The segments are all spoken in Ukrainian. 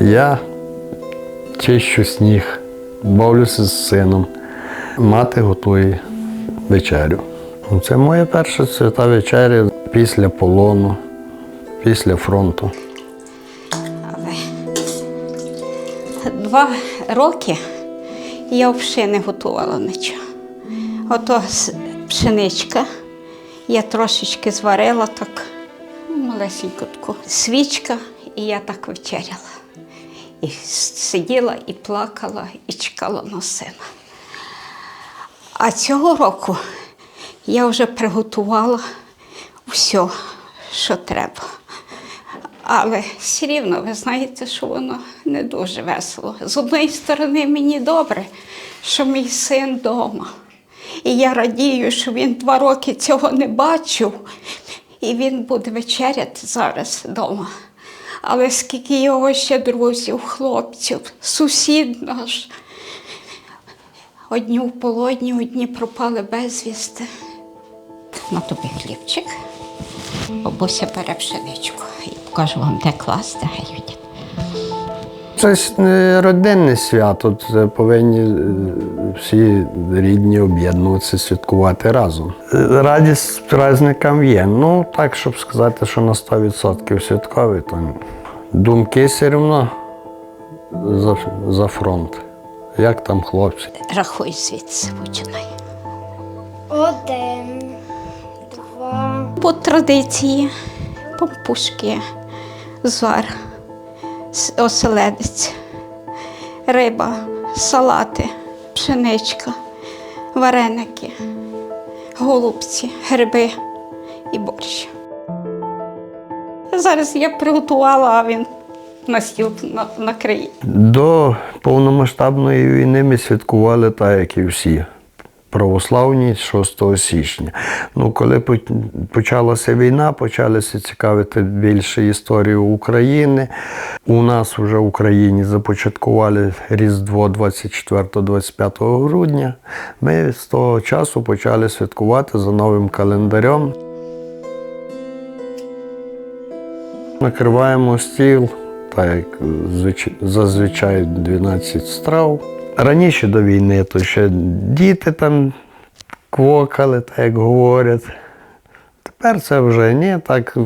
Я чищу сніг, бавлюся з сином. Мати готує вечерю. Ну, Це моя перша свята вечеря після полону, після фронту. Два роки я взагалі не готувала нічого. Ото пшеничка, я трошечки зварила так малесеньку таку свічка, і я так вечеряла. І сиділа, і плакала, і чекала на сина. А цього року я вже приготувала все, що треба. Але все рівно, ви знаєте, що воно не дуже весело. З одної сторони, мені добре, що мій син вдома. І я радію, що він два роки цього не бачив, і він буде вечеряти зараз вдома. Але скільки його ще друзів, хлопців, сусід наш. Одні в полоні, одні пропали безвісти. На тобі хлібчик. Бабуся бере пшеничку і покажу вам, де класти. Це не родинне свято, це повинні е, всі рідні об'єднуватися, святкувати разом. Е, Радість праздникам є. Ну, так, щоб сказати, що на 100% святковий, то думки все одно за, за фронт. Як там хлопці? Рахуй звідси починай. Один, два, По традиції пампушки, звар, с- оселедець, риба, салати, пшеничка, вареники, голубці, гриби і борщ. Зараз я приготувала, а він на стіл на- накриє. До повномасштабної війни ми святкували так, як і всі. Православні 6 січня. Ну, коли почалася війна, почалися цікавити більше історію України. У нас вже в Україні започаткували Різдво 24-25 грудня. Ми з того часу почали святкувати за новим календарем. Накриваємо стіл, так як зазвичай 12 страв. Раніше до війни то ще діти там квокали, так як говорять. Тепер це вже ні, так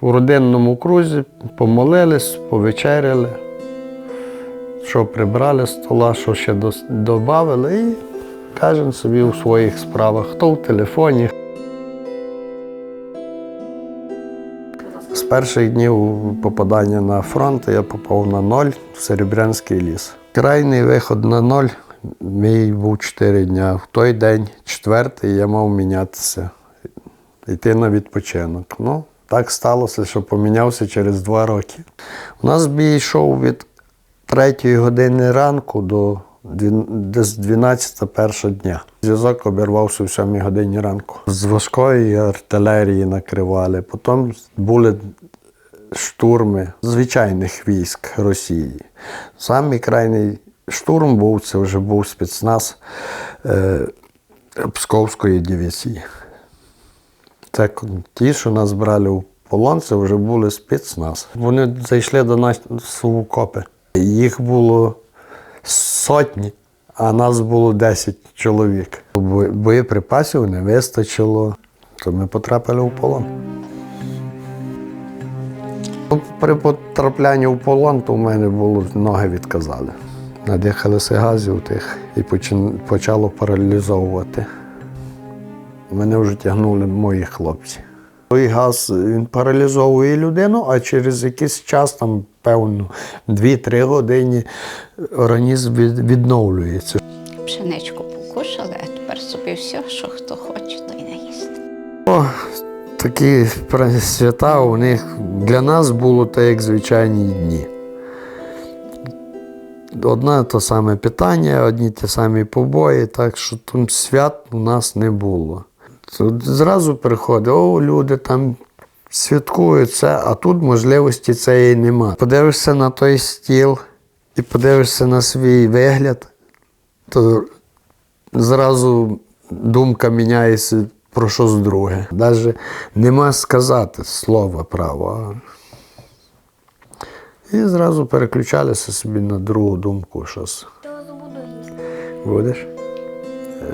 у родинному крузі помолились, повечеряли, що прибрали з стола, що ще додали, і кожен собі у своїх справах, хто в телефоні, З перших днів попадання на фронт я попав на ноль в Серебрянський ліс. Крайній виход на ноль мій був 4 дня. В той день, четвертий, я мав мінятися, йти на відпочинок. Ну, так сталося, що помінявся через два роки. У нас бій йшов від 3 години ранку до десь 12 перша дня. Зв'язок обірвався в 7 годині ранку. З важкої артилерії накривали. Потім були штурми звичайних військ Росії. Самий крайній штурм був, це вже був спецназ е, Псковської дивізії. Це ті, що нас брали в полон, це вже були спецназ. Вони зайшли до нас в окопи. Їх було сотні, а нас було 10 чоловік. Боєприпасів не вистачило, то ми потрапили в полон. При потраплянні в полон, то в мене було ноги відказали. Надихалися газів тих і почало паралізовувати. Мене вже тягнули мої хлопці. Той газ він паралізовує людину, а через якийсь час, там, певно, 2-3 години організм відновлюється. Пшеничку покушали, а тепер собі все, що хто хоче, то й не їсти. О, такі свята у них для нас було так, як звичайні дні. Одне те саме питання, одні ті самі побої, так що там свят у нас не було. Тут зразу приходить, о, люди там святкують це, а тут можливості цієї нема. Подивишся на той стіл і подивишся на свій вигляд, то зразу думка міняється про щось друге. Навіть нема сказати слова право. І зразу переключалися собі на другу думку, щось будеш.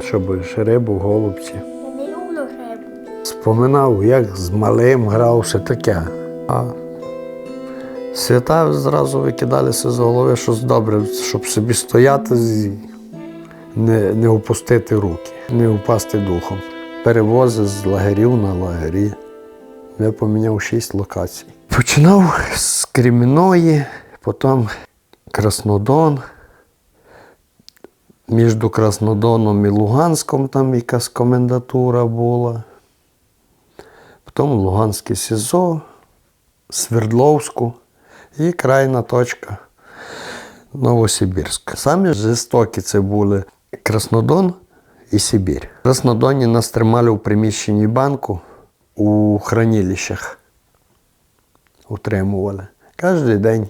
Що будеш, рибу, голубці. Я не люблю рибу. Споминав, як з малим грав, все таке. А свята зразу викидалися з голови, щось добре, щоб собі стояти, не, не опустити руки, не впасти духом. Перевози з лагерів на лагері. Я поміняв шість локацій. Починав з Креміної, потім Краснодон. Між Краснодоном і Луганськом там якась комендатура була. Потім Луганське СІЗО, Свердловську і крайна точка Новосибірськ. Самі жорстокі це були Краснодон і Сибір. В Краснодоні нас тримали у приміщенні банку у хранилищах. Утримували. Кожен день.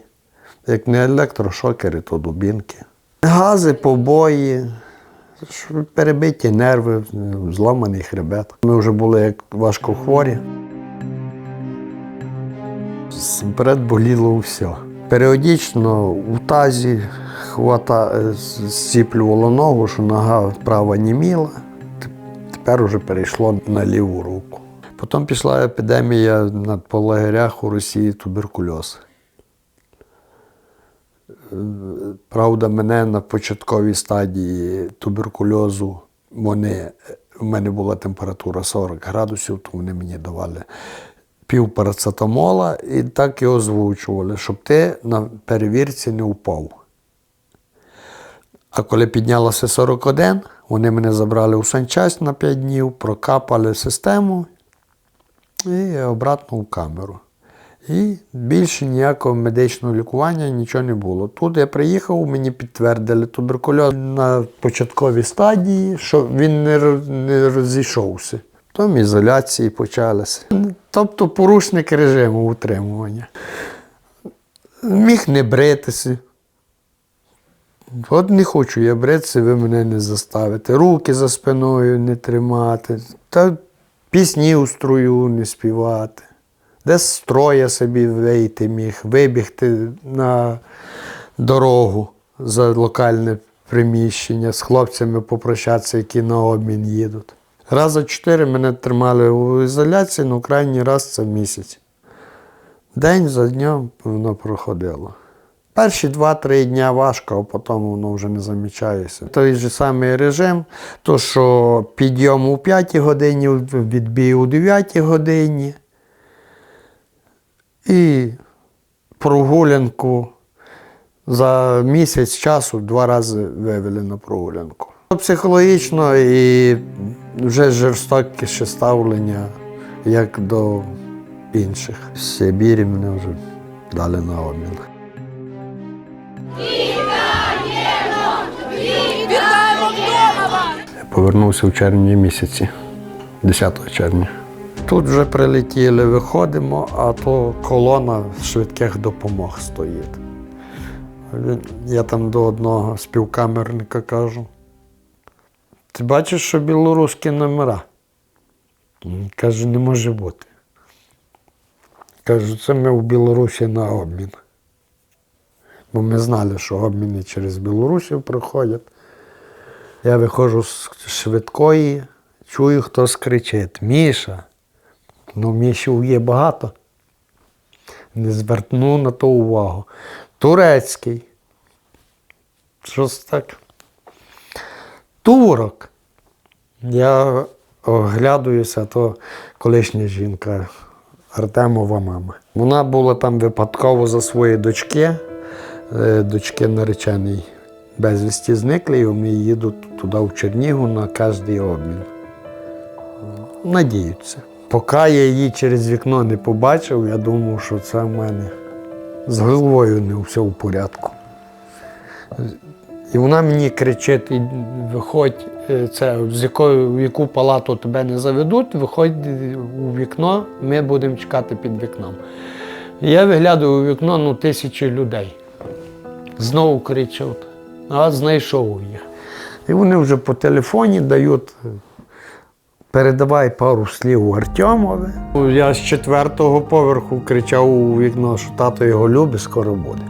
Як не електрошокери, то дубінки. Гази, побої, перебиті нерви, зламаний хребет. Ми вже були як важко хворі. Вперед боліло все. Періодично у тазі хвата, е, зціплювало ногу, що нога права німіла. Тепер вже перейшло на ліву руку. Потім пішла епідемія по лагерях у Росії туберкульоз. Правда, мене на початковій стадії туберкульозу вони, в мене була температура 40 градусів, то вони мені давали пів парацетамола і так і озвучували, щоб ти на перевірці не впав. А коли піднялося 41, вони мене забрали у санчасть на 5 днів, прокапали систему і обратно в камеру. І більше ніякого медичного лікування нічого не було. Тут я приїхав, мені підтвердили туберкульоз на початковій стадії, що він не розійшовся. Потім ізоляції почалися. Тобто порушник режиму утримування. Міг не бритися. От не хочу я бритися, ви мене не заставите. Руки за спиною не тримати, та пісні у струю не співати. Десь з строя собі вийти міг, вибігти на дорогу за локальне приміщення, з хлопцями попрощатися, які на обмін їдуть. Раз чотири мене тримали у ізоляції, ну крайній раз це місяць. День за днем воно проходило. Перші два-три дня важко, а потім воно вже не замічається. Той же самий режим, то що підйом у 5 годині, відбій у 9 годині. І прогулянку за місяць часу два рази вивели на прогулянку. Психологічно і вже жорстокіше ставлення, як до інших. В Сибірі мене вже дали на обмін. Повернувся в червні місяці, 10 червня. Тут вже прилетіли, виходимо, а то колона швидких допомог стоїть. Я там до одного співкамерника кажу. Ти бачиш, що білоруські номера? Каже, не може бути. Кажу, це ми в Білорусі на обмін. Бо ми знали, що обміни через Білорусів проходять. Я виходжу з швидкої, чую, хтось кричить: Міша. Ну, Мішів є багато. Не звернув на то увагу. Турецький. Щось так. Турок. Я оглядуюся, то колишня жінка Артемова мама. Вона була там випадково за свої дочки, дочки наречений безвісті зникли, і вони їдуть туди в Чернігу на кожний обмін. Надіються. Поки я її через вікно не побачив, я думав, що це в мене з головою не все в порядку. І вона мені кричить: виходь, е, це, з якою, в яку палату тебе не заведуть, виходь у вікно, ми будемо чекати під вікном. Я виглядаю у вікно ну, тисячі людей. Знову кричать, а знайшов їх. І вони вже по телефоні дають Передавай пару слів Артемові. Я з четвертого поверху кричав у вікно, що тато його любить, скоро буде.